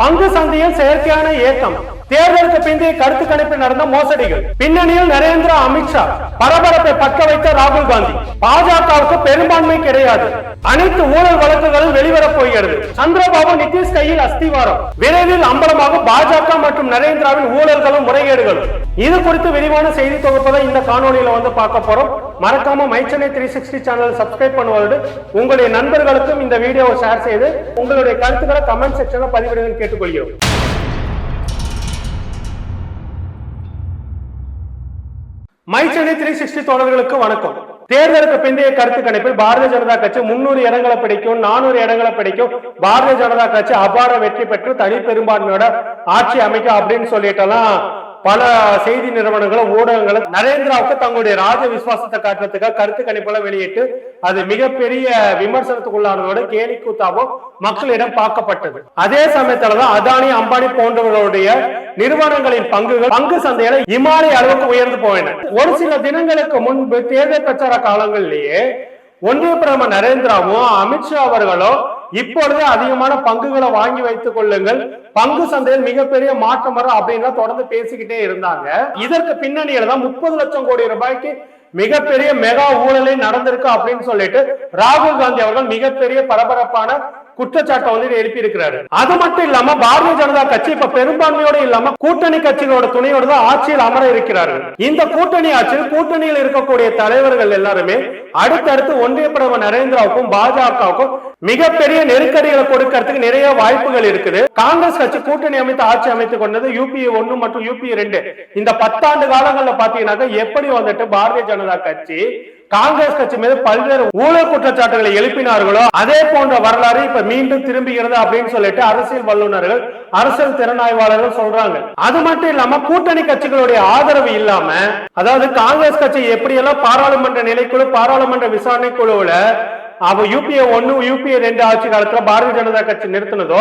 பங்கு சந்தையில் செயற்கையான இயக்கம் தேர்தலுக்கு பிந்தைய கருத்து கணிப்பில் நடந்த மோசடிகள். பின்னணியில் நரேந்திரா அமித்ஷா பரபரப்பை பக்க வைத்த ராகுல் காந்தி. பாஜகவுக்கு பெரும்பான்மை கிடையாது. அனைத்து ஊழல் வழக்குகளும் வெளிவரப் போகிறது. சந்திரபாபு நிதிஷ் கையில் அஸ்திவாரம். விரைவில் அம்பலமாகும் பாஜக மற்றும் நரேந்திராவின் ஊழல்களும் முறைகேடுகளும். இது குறித்து விரிவான செய்தி தொகுப்பதை இந்த காணொலியில வந்து பார்க்க போறோம். மறக்காம my three sixty channel subscribe பண்ணுவதோடு உங்களுடைய நண்பர்களுக்கும் இந்த வீடியோவை ஷேர் செய்து உங்களுடைய கருத்துக்களை கமெண்ட் செக்ஷன்ல பதிவிடுங்கள் கேட்டுக்கொள்கிறோம். மை சென்னை த்ரீ சிக்ஸ்டி தோழர்களுக்கு வணக்கம். தேர்தலுக்கு பிந்தைய கருத்து கணிப்பில் பாரதிய ஜனதா கட்சி முன்னூறு இடங்களை பிடிக்கும் நானூறு இடங்களை பிடிக்கும். பாரதிய ஜனதா கட்சி அபார வெற்றி பெற்று தனி பெரும்பான்மையோட ஆட்சி அமைக்கும் அப்படின்னு சொல்லிட்டெல்லாம் பல செய்தி நிறுவனங்களும் ஊடகங்களும் நரேந்திராவுக்கு தங்களுடைய ராஜ விசுவாசத்தை காட்டுறதுக்காக கருத்து கணிப்புல வெளியிட்டு அது மிகப்பெரிய விமர்சனத்துக்குள்ளானதோட கேலி கூத்தாவும் மக்களிடம் பார்க்கப்பட்டது. அதே சமயத்துலதான் அதானி அம்பானி போன்றவர்களுடைய நிறுவனங்களின் பங்குகள் பங்கு சந்தையில இமாலய அளவுக்கு உயர்ந்து போயின. ஒரு சில தினங்களுக்கு முன்பு தேர்தல் பிரச்சார காலங்களிலேயே ஒன்றிய பிரதமர் நரேந்திராவும் அமித்ஷா அவர்களும் இப்பொழுது அதிகமான பங்குகளை வாங்கி வைத்துக் கொள்ளுங்கள். பங்கு சந்தையில் மிகப்பெரிய மாற்றம் வரும் அப்படின்னு தொடர்ந்து பேசிக்கிட்டே இருந்தாங்க. இதற்கு பின்னணியில தான் முப்பது லட்சம் கோடி ரூபாய்க்கு மிகப்பெரிய மெகா ஊழலே நடந்திருக்கு அப்படின்னு சொல்லிட்டு ராகுல் காந்தி அவர்கள் மிகப்பெரிய பரபரப்பான குற்றச்சாட்டை வந்து எழுப்பி இருக்கிறாரு அது மட்டும் இல்லாம பாரதிய ஜனதா கட்சி இப்ப பெரும்பான்மையோட இல்லாம கூட்டணி கட்சிகளோட துணையோட தான் ஆட்சியில் அமர இருக்கிறார்கள். இந்த கூட்டணி ஆட்சியில் கூட்டணியில் இருக்கக்கூடிய தலைவர்கள் எல்லாருமே அடுத்தடுத்து ஒன்றிய பிரதமர் நரேந்திராவுக்கும் பாஜகவுக்கும் மிகப்பெரிய நெருக்கடிகளை கொடுக்கறதுக்கு நிறைய வாய்ப்புகள் இருக்குது. காங்கிரஸ் கட்சி கூட்டணி அமைத்து ஆட்சி அமைத்துக் கொண்டது யூபிஏ ஒன்னு மற்றும் யூபிஏ ரெண்டு. இந்த பத்தாண்டு காலங்கள்ல பாத்தீங்கன்னாக்கா எப்படி வந்துட்டு பாரதிய ஜனதா கட்சி காங்கிரஸ் கட்சி மீது பல்வேறு ஊழல் குற்றச்சாட்டுகளை எழுப்பினார்களோ அதே போன்ற வரலாறு இப்ப மீண்டும் திரும்புகிறது அப்படின்னு சொல்லிட்டு அரசியல் வல்லுநர்கள் அரசியல் திறனாய்வாளர்கள் சொல்றாங்க. அது மட்டும் இல்லாம கூட்டணி கட்சிகளுடைய ஆதரவு இல்லாம அதாவது காங்கிரஸ் கட்சி எப்படியெல்லாம் பாராளுமன்ற நிலைக்குழு பாராளுமன்ற விசாரணை குழுவுல அவ யூபிஏ ஒன்னு யூபிஏ ரெண்டு ஆட்சி காலத்துல பாரதிய ஜனதா கட்சி நிறுத்தினதோ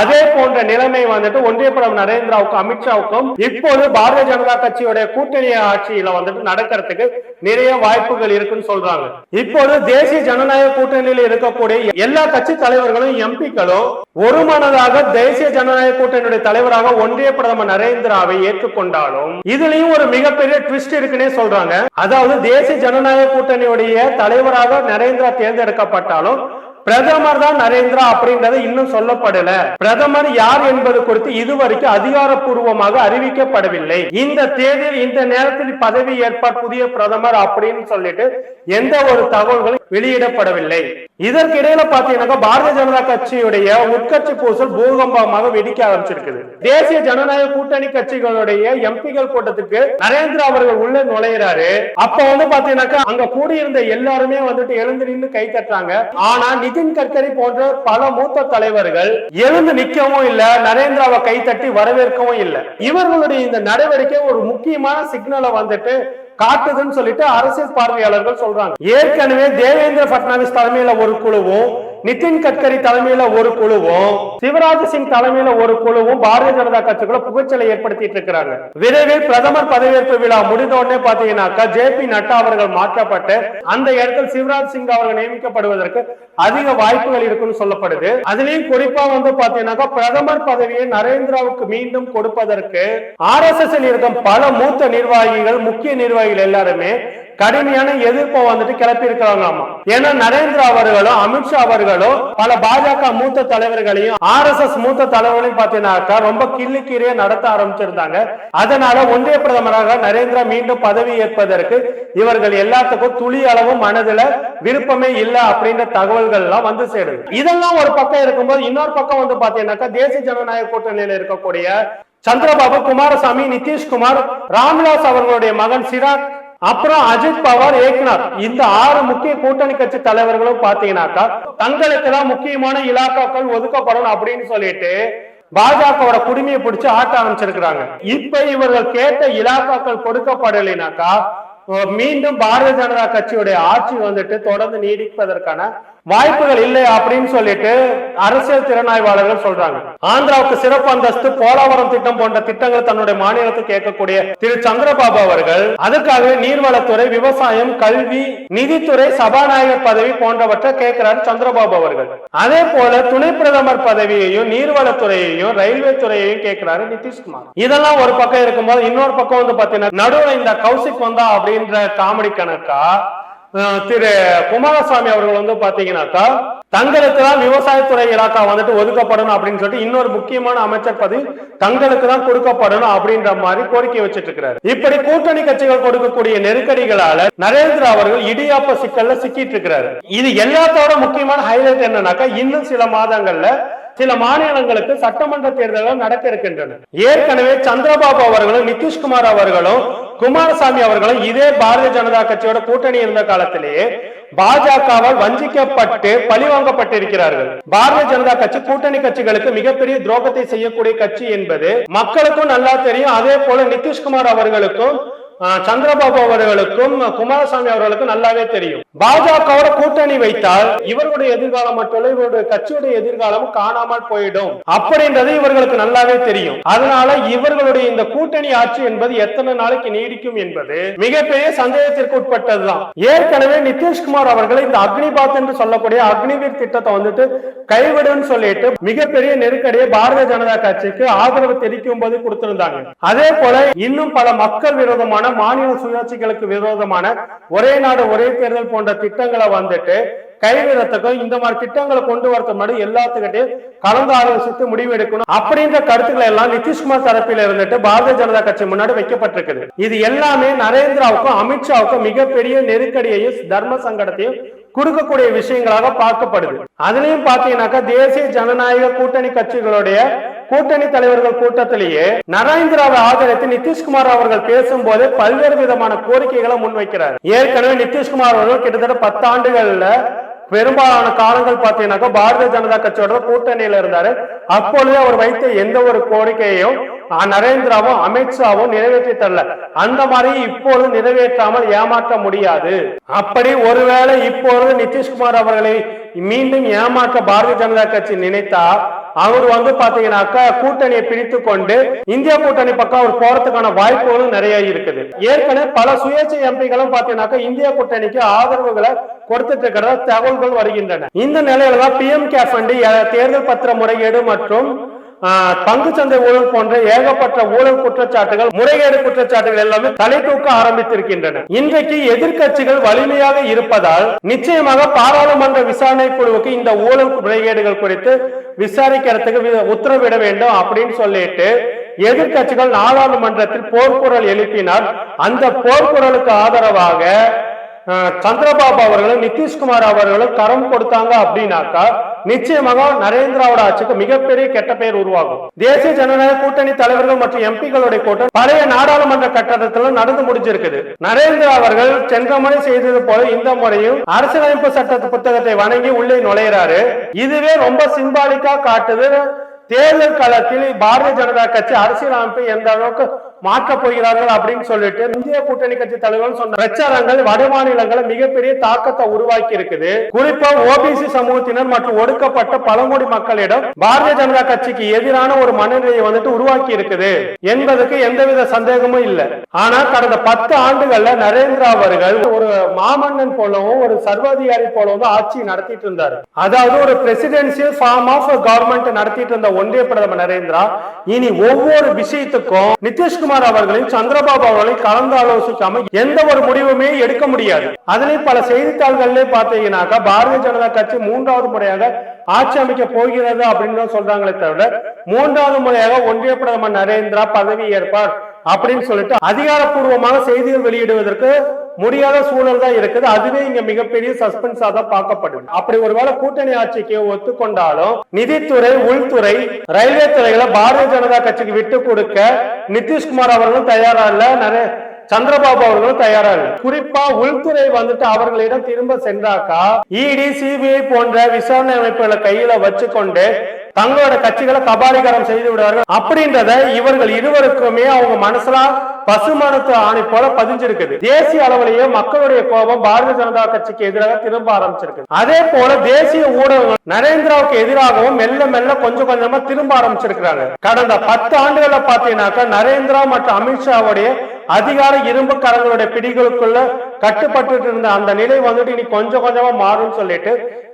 அதே போன்ற நிலைமை வந்துட்டு ஒன்றிய பிரதமர் நரேந்திராவுக்கும் அமித்ஷாவுக்கும் இப்போது பாரதிய ஜனதா கட்சியுடைய கூட்டணி ஆட்சியில வந்துட்டு நடக்கிறதுக்கு நிறைய வாய்ப்புகள் இருக்குன்னு சொல்றாங்க. இப்போது தேசிய ஜனநாயக கூட்டணியில் இருக்கக்கூடிய எல்லா கட்சி தலைவர்களும் எம்பிக்களும் ஒரு மனதாக தேசிய ஜனநாயக கூட்டணியுடைய தலைவராக ஒன்றிய பிரதமர் நரேந்திராவை ஏற்றுக்கொண்டாலும் இதுலயும் ஒரு மிகப்பெரிய ட்விஸ்ட் இருக்குன்னே சொல்றாங்க. அதாவது தேசிய ஜனநாயக கூட்டணியுடைய தலைவராக நரேந்திரா தேர்ந்தெடுக்கப்பட்டாலும் பிரதமர் தான் நரேந்திரா அப்படின்றது இன்னும் சொல்லப்படல. பிரதமர் யார் என்பது குறித்து இதுவரைக்கும் அதிகாரப்பூர்வமாக அறிவிக்கப்படவில்லை. இந்த தேதியில் இந்த நேரத்தில் பதவி ஏற்பார் புதிய பிரதமர் அப்படின்னு சொல்லிட்டு எந்த ஒரு தகவல்களும் வெளியிடப்படவில்லை. இதற்கு இடையில பாத்தீங்கன்னாக்கா பாரதிய ஜனதா கட்சியுடைய உட்கட்சி பூசல் பூகம்பமாக வெடிக்க ஆரம்பிச்சிருக்குது. தேசிய ஜனநாயக கூட்டணி கட்சிகளுடைய எம்பிகள் கூட்டத்துக்கு நரேந்திரா அவர்கள் உள்ள நுழையிறாரு. அப்ப வந்து பாத்தீங்கன்னாக்கா அங்க கூடியிருந்த எல்லாருமே வந்துட்டு எழுந்து நின்று கை தட்டுறாங்க. ஆனா நிதின் கட்கரி போன்ற பல மூத்த தலைவர்கள் எழுந்து நிக்கவும் இல்ல நரேந்திராவை கை தட்டி வரவேற்கவும் இல்ல. இவர்களுடைய இந்த நடவடிக்கை ஒரு முக்கியமான சிக்னலை வந்துட்டு காட்டுதுன்னு சொல்லிட்டு அரசியல் பார்வையாளர்கள் சொல்றாங்க. ஏற்கனவே தேவேந்திர பட்னாவிஸ் தலைமையில ஒரு குழுவும் நிதின் கட்கரி தலைமையில ஒரு குழுவும் சிவராஜ் சிங் தலைமையில ஒரு குழுவும் பாரதிய ஜனதா கட்சிக்குள்ள புகைச்சலை ஏற்படுத்திட்டு இருக்கிறாங்க. விரைவில் பிரதமர் பதவியேற்பு விழா முடிந்த உடனே பாத்தீங்கன்னாக்கா ஜே பி நட்டா அவர்கள் மாற்றப்பட்டு அந்த இடத்தில் சிவராஜ் சிங் அவர்கள் நியமிக்கப்படுவதற்கு அதிக வாய்ப்புகள் இருக்குன்னு சொல்லப்படுது. அதுலயும் குறிப்பா வந்து பாத்தீங்கன்னாக்கா பிரதமர் பதவியை நரேந்திராவுக்கு மீண்டும் கொடுப்பதற்கு ஆர் எஸ் எஸ் இருக்கும் பல மூத்த நிர்வாகிகள் முக்கிய நிர்வாகிகள் எல்லாருமே கடுமையான எதிர்ப்பை வந்துட்டு கிளப்பி இருக்கிறாங்களாமா ஏன்னா நரேந்திரா அவர்களும் அமித்ஷா அவர்களும் பல பாஜக மூத்த தலைவர்களையும் ஆர் எஸ் எஸ் மூத்த தலைவர்களையும் பாத்தீங்கன்னாக்கா ரொம்ப கிள்ளி கீரையா நடத்த ஆரம்பிச்சிருந்தாங்க. அதனால ஒன்றிய பிரதமராக நரேந்திரா மீண்டும் பதவி ஏற்பதற்கு இவர்கள் எல்லாத்துக்கும் துளி அளவும் மனதுல விருப்பமே இல்ல அப்படின்ற தகவல்கள் எல்லாம் வந்து சேருது. இதெல்லாம் ஒரு பக்கம் இருக்கும்போது இன்னொரு பக்கம் வந்து பாத்தீங்கன்னாக்கா தேசிய ஜனநாயக கூட்டணியில இருக்கக்கூடிய சந்திரபாபு குமாரசாமி நிதிஷ்குமார் ராம்விலாஸ் அவர்களுடைய மகன் சிராக் அப்புறம் அஜித் பவார் ஏக்நாத் இந்த ஆறு முக்கிய கூட்டணி கட்சி தலைவர்களும் பாத்தீங்கன்னாக்கா தங்களுக்கு தான் முக்கியமான இலாக்காக்கள் ஒதுக்கப்படும் அப்படின்னு சொல்லிட்டு பாஜகவோட குடிமையை பிடிச்சு ஆட்ட ஆரம்பிச்சிருக்கிறாங்க. இப்ப இவர்கள் கேட்ட இலாக்காக்கள் கொடுக்கப்படலைனாக்கா மீண்டும் பாரதிய ஜனதா கட்சியுடைய ஆட்சி வந்துட்டு தொடர்ந்து நீடிப்பதற்கான வாய்ப்புகள் இல்லை அப்படின்னு சொல்லிட்டு அரசியல் திறனாய்வாளர்கள் சொல்றாங்க. ஆந்திராவுக்கு சிறப்பு அந்தஸ்து போலாவரம் திட்டம் போன்ற திட்டங்கள் தன்னுடைய மாநிலத்துக்கு கேட்கக்கூடிய திரு. சந்திரபாபு அவர்கள் அதுக்காகவே நீர்வளத்துறை விவசாயம் கல்வி நிதித்துறை சபாநாயகர் பதவி போன்றவற்றை கேட்கிறார் சந்திரபாபு அவர்கள். அதே போல துணை பிரதமர் பதவியையும் நீர்வளத்துறையையும் ரயில்வே துறையையும் கேட்கிறாரு நிதிஷ்குமார். இதெல்லாம் ஒரு பக்கம் இருக்கும்போது இன்னொரு பக்கம் வந்து பாத்தீங்கன்னா நடுவுல இந்த கௌசிக் வந்தா அப்படின்ற காமெடி கணக்கா திரு குமாரசாமி அவர்கள் வந்து பாத்தீங்கன்னாக்கா தங்களுக்கு தான் விவசாயத்துறை இலாக்கா வந்துட்டு ஒதுக்கப்படணும் அப்படின்னு சொல்லிட்டு இன்னொரு முக்கியமான அமைச்சர் பதவி தங்களுக்கு தான் கொடுக்கப்படணும் அப்படின்ற மாதிரி கோரிக்கை வச்சிட்டு இருக்கிறாரு இப்படி கூட்டணி கட்சிகள் கொடுக்கக்கூடிய நெருக்கடிகளால நரேந்திர அவர்கள் இடியாப்ப சிக்கல்ல சிக்கிட்டு இருக்கிறாரு இது எல்லாத்தோட முக்கியமான ஹைலைட் என்னன்னாக்கா இன்னும் சில மாதங்கள்ல சில மாநிலங்களுக்கு சட்டமன்ற தேர்தல்கள் நடக்க இருக்கின்றன ஏற்கனவே சந்திரபாபு அவர்களும் நிதிஷ்குமார் அவர்களும் குமாரசாமி அவர்களும் இதே பாரதிய ஜனதா கட்சியோட கூட்டணி இருந்த காலத்திலேயே பாஜகவால் வஞ்சிக்கப்பட்டு பழிவாங்கப்பட்டிருக்கிறார்கள் பாரதிய ஜனதா கட்சி கூட்டணி கட்சிகளுக்கு மிகப்பெரிய துரோகத்தை செய்யக்கூடிய கட்சி என்பது மக்களுக்கும் நல்லா தெரியும். அதே போல நிதிஷ்குமார் அவர்களுக்கும் சந்திரபாபு அவர்களுக்கும் குமாரசாமி அவர்களுக்கும் நல்லாவே தெரியும். பாஜகவோட கூட்டணி வைத்தால் இவருடைய எதிர்காலம் மட்டும் இவருடைய கட்சியுடைய எதிர்காலம் காணாமல் போயிடும். அப்படின்றது இவர்களுக்கு நல்லாவே தெரியும். அதனால இவர்களுடைய இந்த கூட்டணி ஆட்சி என்பது எத்தனை நாளைக்கு நீடிக்கும் என்பது மிகப்பெரிய சந்தேகத்திற்கு உட்பட்டதுதான். ஏற்கனவே நிதிஷ்குமார் அவர்களை இந்த அக்னிபாத் என்று சொல்லக்கூடிய அக்னிவீர் திட்டத்தை வந்துட்டு கைவிடும் சொல்லிட்டு மிகப்பெரிய நெருக்கடியை பாரதிய ஜனதா கட்சிக்கு ஆதரவு தெரிவிக்கும் போது கொடுத்திருந்தாங்க. அதே போல இன்னும் பல மக்கள் விரோதமான மாநில சுயாட்சிகளுக்கு விரோதமான ஒரே நாடு ஒரே தேர்தல் போன்ற திட்டங்களை வந்துட்டு கைவிடத்துக்கும் இந்த மாதிரி திட்டங்களை கொண்டு வரது முன்னாடி எல்லாத்துக்கிட்டையும் கலந்து ஆலோசித்து முடிவு எடுக்கணும் அப்படின்ற கருத்துக்களை எல்லாம் நிதிஷ்குமார் தரப்பில் இருந்துட்டு பாரதிய ஜனதா கட்சி முன்னாடி வைக்கப்பட்டிருக்குது. இது எல்லாமே நரேந்திராவுக்கும் அமித்ஷாவுக்கும் மிகப்பெரிய நெருக்கடியையும் தர்ம சங்கடத்தையும் கொடுக்கக்கூடிய விஷயங்களாக பார்க்கப்படுது. அதுலயும் பாத்தீங்கன்னாக்கா தேசிய ஜனநாயக கூட்டணி கட்சிகளுடைய கூட்டணி தலைவர்கள் கூட்டத்திலேயே நரேந்திராவை ஆதரித்து நிதிஷ்குமார் அவர்கள் பேசும்போது பல்வேறு விதமான கோரிக்கைகளை முன்வைக்கிறார். ஏற்கனவே நிதிஷ்குமார் அவர்கள் கிட்டத்தட்ட பத்து ஆண்டுகள்ல பெரும்பாலான காலங்கள் பார்த்தீங்கன்னாக்கா பாரதிய ஜனதா கட்சியோட கூட்டணியில இருந்தாரு. அப்பொழுதே அவர் வைத்த எந்த ஒரு கோரிக்கையையும் நரேந்திராவும் அமித்ஷாவும் நிறைவேற்றி தரல. அந்த மாதிரி இப்பொழுது நிறைவேற்றாமல் ஏமாற்ற முடியாது. அப்படி ஒருவேளை இப்பொழுது நிதிஷ்குமார் அவர்களை மீண்டும் ஏமாற்ற பாரதிய ஜனதா கட்சி நினைத்தா அவர் வந்து பாத்தீங்கன்னாக்கா கூட்டணியை பிரித்து கொண்டு இந்திய கூட்டணி பக்கம் அவர் போறதுக்கான வாய்ப்புகளும் நிறைய இருக்குது. ஏற்கனவே பல சுயேட்சை எம்பிகளும் பாத்தீங்கன்னாக்கா இந்திய கூட்டணிக்கு ஆதரவுகளை கொடுத்துட்டு இருக்கிறதா தகவல்கள் வருகின்றன. இந்த நிலையில தான் பி எம் தேர்தல் பத்திர முறைகேடு மற்றும் பங்கு சந்தை ஊழல் போன்ற ஏகப்பட்ட ஊழல் குற்றச்சாட்டுகள் முறைகேடு குற்றச்சாட்டுகள் எல்லாமே தலை தூக்க ஆரம்பித்திருக்கின்றன. இன்றைக்கு எதிர்க்கட்சிகள் வலிமையாக இருப்பதால் நிச்சயமாக பாராளுமன்ற விசாரணை குழுவுக்கு இந்த ஊழல் முறைகேடுகள் குறித்து விசாரிக்கிறதுக்கு உத்தரவிட வேண்டும் அப்படின்னு சொல்லிட்டு எதிர்க்கட்சிகள் நாடாளுமன்றத்தில் போர்க்குரல் எழுப்பினார். அந்த போர்க்குரலுக்கு ஆதரவாக சந்திரபாபு அவர்களும் நிதிஷ்குமார் அவர்களும் கரம் கொடுத்தாங்க அப்படின்னாக்கா நிச்சயமாக நரேந்திராவோட ஆட்சிக்கு மிகப்பெரிய கெட்ட பெயர் உருவாகும். தேசிய ஜனநாயக கூட்டணி தலைவர்கள் மற்றும் எம்பிகளுடைய கூட்டம் பழைய நாடாளுமன்ற கட்டடத்துல நடந்து முடிஞ்சிருக்குது. நரேந்திரா அவர்கள் சென்ற செய்தது போல இந்த முறையும் அரசியலமைப்பு சட்ட புத்தகத்தை வணங்கி உள்ளே நுழையிறாரு. இதுவே ரொம்ப சிம்பாலிக்கா காட்டுது. தேர்தல் களத்தில் பாரதிய ஜனதா கட்சி அரசியல் எந்த அளவுக்கு மாற்றப் போகிறார்கள் அப்படின்னு சொல்லிட்டு இந்திய கூட்டணி கட்சி தலைவர்கள் சொன்ன பிரச்சாரங்கள் வட மிகப்பெரிய தாக்கத்தை உருவாக்கி இருக்குது. குறிப்பா ஓபிசி சமூகத்தினர் மற்றும் ஒடுக்கப்பட்ட பழங்குடி மக்களிடம் பாரதிய ஜனதா கட்சிக்கு எதிரான ஒரு மனநிலையை வந்துட்டு உருவாக்கி இருக்குது. என்பதற்கு எந்தவித சந்தேகமும் இல்லை. ஆனா கடந்த பத்து ஆண்டுகள்ல நரேந்திரா அவர்கள் ஒரு மாமன்னன் போலவும் ஒரு சர்வாதிகாரி போலவும் ஆட்சி நடத்திட்டு இருந்தாரு. அதாவது ஒரு பிரசிடென்சியல் ஃபார்ம் ஆஃப் கவர்மெண்ட் நடத்திட்டு இருந்த ஒன்றிய பிரதமர் நரேந்திரா இனி ஒவ்வொரு விஷயத்துக்கும் நிதிஷ்குமார் அவர்களையும் சந்திரபாபு அவர்களையும் கலந்து ஆலோசிக்காம எந்த ஒரு முடிவுமே எடுக்க முடியாது. அதுலயும் பல செய்தித்தாள்கள்ல பாத்தீங்கன்னாக்கா பாரதிய ஜனதா கட்சி மூன்றாவது முறையாக ஆட்சி அமைக்க போகிறது அப்படின்னு சொல்றாங்களே தவிர மூன்றாவது முறையாக ஒன்றிய பிரதமர் நரேந்திரா பதவி ஏற்பார் அப்படின்னு சொல்லிட்டு அதிகாரப்பூர்வமான செய்திகள் வெளியிடுவதற்கு முடியாத சூழல் தான் இருக்குது. அதுவே இங்க மிகப்பெரிய சஸ்பென்ஸா தான் பார்க்கப்படுது அப்படி ஒருவேளை கூட்டணி ஆட்சிக்கு ஒத்துக்கொண்டாலும் நிதித்துறை உள்துறை ரயில்வே துறைகளை பாரதிய ஜனதா கட்சிக்கு விட்டு கொடுக்க நிதிஷ்குமார் அவர்களும் தயாரா இல்ல? நிறைய சந்திரபாபு அவர்களும் தயாரா இல்லை. குறிப்பா உள்துறை வந்துட்டு அவர்களிடம் திரும்ப சென்றாக்கா? இடி சிபிஐ போன்ற விசாரணை அமைப்புகளை கையில வச்சுக்கொண்டு தங்களோட கட்சிகளை கபாலிகரம் செய்து விடுவார்கள். அப்படின்றத இவர்கள் இருவருக்குமே அவங்க மனசுல பசுமரத்து ஆணை போல பதிஞ்சிருக்குது. தேசிய அளவிலேயே மக்களுடைய கோபம் பாரதிய ஜனதா கட்சிக்கு எதிராக திரும்ப ஆரம்பிச்சிருக்கு அதே போல தேசிய ஊடகங்கள் நரேந்திராவுக்கு எதிராகவும் மெல்ல மெல்ல கொஞ்சம் கொஞ்சமா திரும்ப ஆரம்பிச்சிருக்கிறாங்க. கடந்த பத்து ஆண்டுகளை பாத்தீங்கன்னாக்கா நரேந்திரா மற்றும் அமித்ஷாவுடைய அதிகார இரும்பு கரங்களுடைய பிடிகளுக்குள்ள கட்டுப்பட்டு இருந்த அந்த நிலை வந்துட்டு இனி கொஞ்சம் கொஞ்சமா மாறும்னு சொல்லிட்டு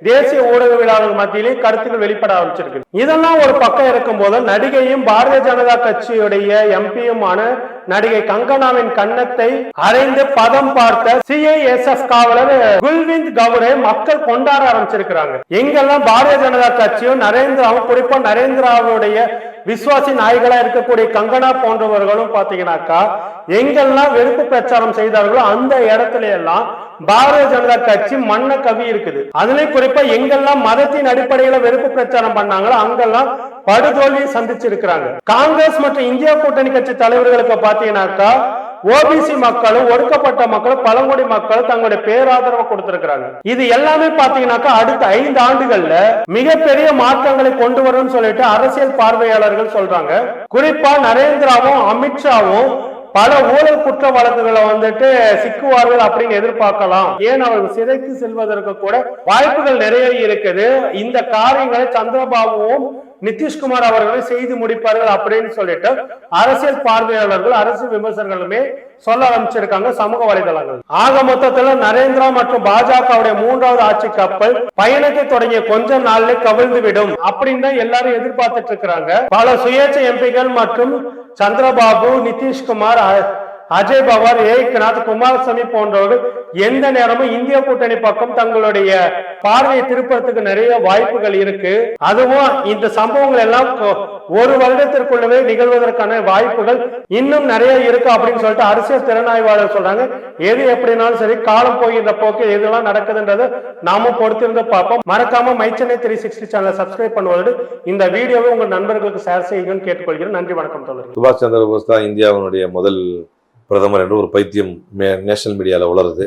தேசிய ஊடகவியலாளர்கள் மத்தியிலே கருத்துக்கள் வெளிப்பட ஆரம்பிச்சிருக்கு. இதெல்லாம் ஒரு பக்கம் இருக்கும் போது நடிகையும் பாரதிய ஜனதா கட்சியுடைய எம்பியுமான நடிகை கங்கனாவின் கன்னத்தை அரைந்து பதம் பார்த்த சிஐஎஸ்எஃப் காவலர் குல்விந்த் கவுரை மக்கள் கொண்டாட ஆரம்பிச்சிருக்கிறாங்க. எங்கெல்லாம் பாரதிய ஜனதா கட்சியும் நரேந்திராவும் குறிப்பா நரேந்திராவுடைய விஸ்வாசி நாய்களா இருக்கக்கூடிய கங்கனா போன்றவர்களும் பாத்தீங்கன்னாக்கா எங்கெல்லாம் வெறுப்பு பிரச்சாரம் செய்தார்களோ அந்த இடத்துல எல்லாம் பாரதிய ஜனதா கட்சி மண்ண கவி இருக்குது. அதுலயும் குறிப்பா எங்கெல்லாம் மதத்தின் அடிப்படையில வெறுப்பு பிரச்சாரம் பண்ணாங்களோ அங்கெல்லாம் படுதோல்வியை சந்திச்சிருக்கிறாங்க. காங்கிரஸ் மற்றும் இந்தியா கூட்டணி கட்சி தலைவர்களுக்கு பாத்தீங்கன்னாக்கா ஓபிசி மக்களும் ஒடுக்கப்பட்ட மக்களும் பழங்குடி மக்களும் தங்களுடைய பேராதரவை கொடுத்திருக்கிறாங்க. இது எல்லாமே பாத்தீங்கன்னாக்கா அடுத்த ஐந்து ஆண்டுகள்ல மிகப்பெரிய மாற்றங்களை கொண்டு வரும்னு சொல்லிட்டு அரசியல் பார்வையாளர்கள் சொல்றாங்க. குறிப்பா நரேந்திராவும் அமித்ஷாவும் பல ஊழல் குற்ற வழக்குகளை வந்துட்டு சிக்குவார்கள் அப்படின்னு எதிர்பார்க்கலாம். ஏன் அவர்கள் சிறைக்கு செல்வதற்கு கூட வாய்ப்புகள் நிறைய இருக்குது. இந்த காரியங்களை சந்திரபாபுவும் நிதிஷ்குமார் அவர்களும் செய்து முடிப்பார்கள் அப்படின்னு சொல்லிட்டு அரசியல் பார்வையாளர்கள் அரசியல் விமர்சகர்களுமே சொல்ல ஆரம்பிச்சிருக்காங்க சமூக வலைதளங்கள். ஆக மொத்தத்துல நரேந்திரா மற்றும் பாஜகவுடைய மூன்றாவது ஆட்சி கப்பல் பயணத்தை தொடங்கிய கொஞ்ச நாள்ல கவிழ்ந்து விடும் அப்படின்னு தான் எல்லாரும் எதிர்பார்த்துட்டு இருக்கிறாங்க. பல சுயேட்சை எம்பிகள் மற்றும் சந்திரபாபு நிதிஷ்குமார் அஜய் பவார் ஏக்நாத் குமாரசாமி போன்றவர்கள் எந்த நேரமும் இந்திய கூட்டணி பக்கம் தங்களுடைய பார்வையை திருப்பறதுக்கு நிறைய வாய்ப்புகள் இருக்கு. அதுவும் இந்த சம்பவங்கள் எல்லாம் ஒரு வருடத்திற்குள்ளவே நிகழ்வதற்கான வாய்ப்புகள் இன்னும் நிறைய இருக்கு அப்படின்னு சொல்லிட்டு அரசியல் திறனாய்வாளர் சொல்றாங்க. எது எப்படினாலும் சரி காலம் போகின்ற போக்கு எதெல்லாம் நடக்குதுன்றதை நாமும் பொறுத்திருந்து பார்ப்போம். மறக்காம மைச்சனை த்ரீ சிக்ஸ்டி சேனலை சப்ஸ்கிரைப் பண்ணுவதோடு இந்த வீடியோவை உங்கள் நண்பர்களுக்கு ஷேர் செய்யுங்கன்னு கேட்டுக்கொள்கிறேன். நன்றி வணக்கம் தோழர் சுபாஷ் சந்திர போஸ் தான் இந்தியாவினுடைய முதல் பிரதமர் என்று ஒரு பைத்தியம் நேஷனல் மீடியாவில் உளருது.